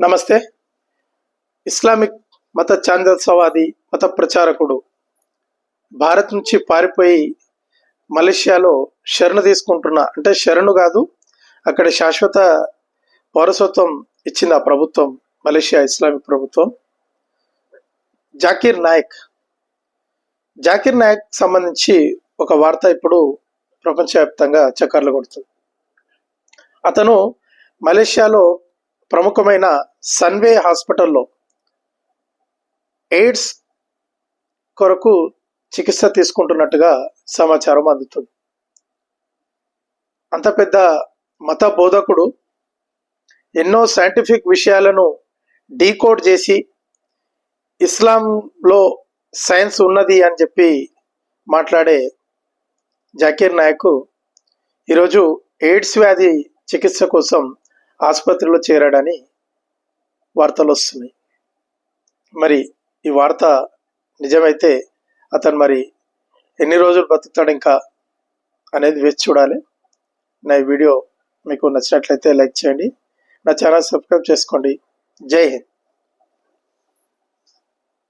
నమస్తే. ఇస్లామిక్ మత చాందోత్సవాది మత ప్రచారకుడు భారత్ నుంచి పారిపోయి మలేషియాలో శరణు తీసుకుంటున్న అంటే శరణు కాదు అక్కడ శాశ్వత పౌరసత్వం ఇచ్చింది ఆ ప్రభుత్వం మలేషియా ఇస్లామిక్ ప్రభుత్వం. జాకీర్ నాయక్. జాకీర్ నాయక్ సంబంధించి ఒక వార్త ఇప్పుడు ప్రపంచవ్యాప్తంగా చక్కర్లు కొడుతుంది. అతను మలేషియాలో ప్రముఖమైన సన్వే హాస్పిటల్లో ఎయిడ్స్ కొరకు చికిత్స తీసుకుంటున్నట్టుగా సమాచారం అందుతుంది. అంత పెద్ద మత బోధకుడు ఎన్నో సైంటిఫిక్ విషయాలను డీకోడ్ చేసి ఇస్లాంలో సైన్స్ ఉన్నది అని చెప్పి మాట్లాడే జాకీర్ నాయక్ ఈరోజు ఎయిడ్స్ వ్యాధి చికిత్స కోసం ఆసుపత్రిలో చేరాడని వార్తలు వస్తున్నాయి. మరి ఈ వార్త నిజమైతే అతను మరి ఎన్ని రోజులు బతుకుతాడు ఇంకా అనేది వేచి చూడాలి. నా ఈ వీడియో మీకు నచ్చినట్లయితే లైక్ చేయండి. నా ఛానల్ సబ్స్క్రైబ్ చేసుకోండి. జై హింద్.